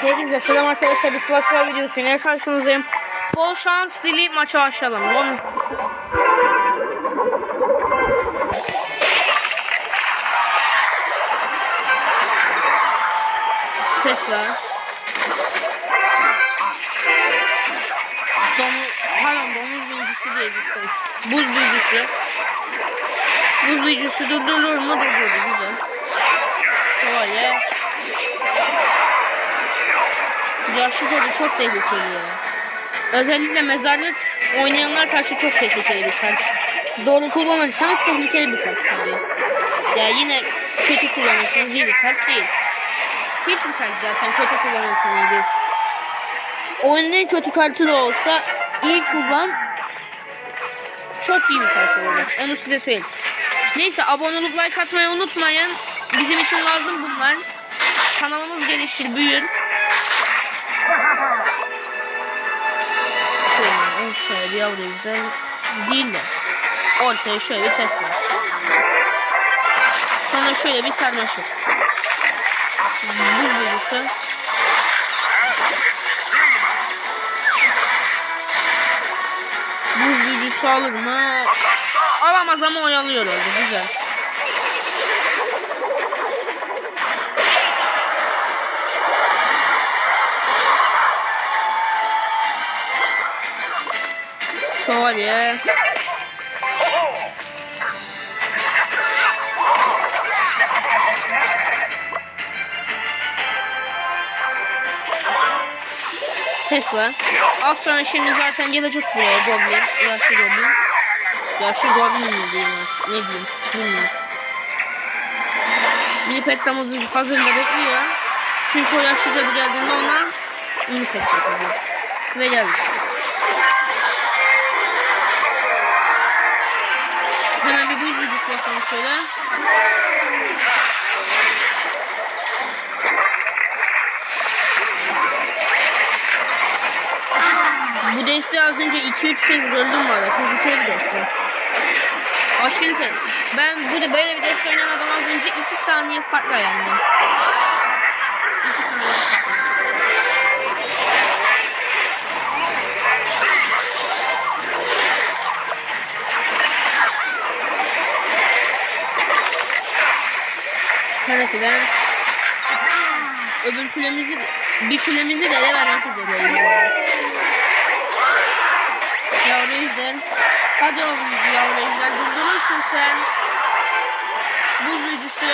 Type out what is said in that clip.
Hepinize selam arkadaşlar. Bir Clash Royale videosuyla karşınızdayım. Bol şans dili maça başlayalım. Onu. Tesla. Domuz, pardon domuz büyücüsü diye gittim. Buz büyücüsü. Buz büyücüsü durdurulur mu? Durdurdu. Yaşlı cadı çok tehlikeli ya. Özellikle mezarlık oynayanlar karşı çok tehlikeli bir kart. Doğru kullanırsanız tehlikeli bir kart tabii. Ya yine kötü kullanırsanız iyi bir kart değil. Hiçbir kart zaten kötü kullanırsan iyi değil. Oyunun en kötü kartı da olsa iyi kullan çok iyi bir kart olacak. Onu size söyleyeyim. Neyse abone olup like atmayı unutmayın. Bizim için lazım bunlar. Kanalımız gelişir, büyür. Şöyle ortaya bir averajdan değil de ortaya şöyle bir Tesla. Sonra şöyle bir sarmaşık. Şimdi buz büyüsü. Buz büyücüsü alır mı? Alamaz ama oyalıyor orada. Güzel. Şövalye. Tesla. Az sonra şimdi zaten gelecek buraya Goblin. Yaşlı Goblin. Yaşlı Goblin mi diyeyim artık? Ne diyeyim? Bilmiyorum. Mini pettamızı hazırda bekliyor. Çünkü o yaşlı cadı geldiğinde ona mini pet yapacak. Ve geldi. Videosu yapalım şöyle. Bu desteği az önce 2-3 kez öldüm valla. Tehlikeli bir deste. Aşırı te- Ben burada böyle bir deste oynayan adam az önce 2 saniye farkla yendim. Tenekeden öbür kulemizi bir kulemizi de ele vermek üzereyiz. Yavru ejder. Hadi oğlum yavru ejder durdurursun sen. Buz büyücüsü.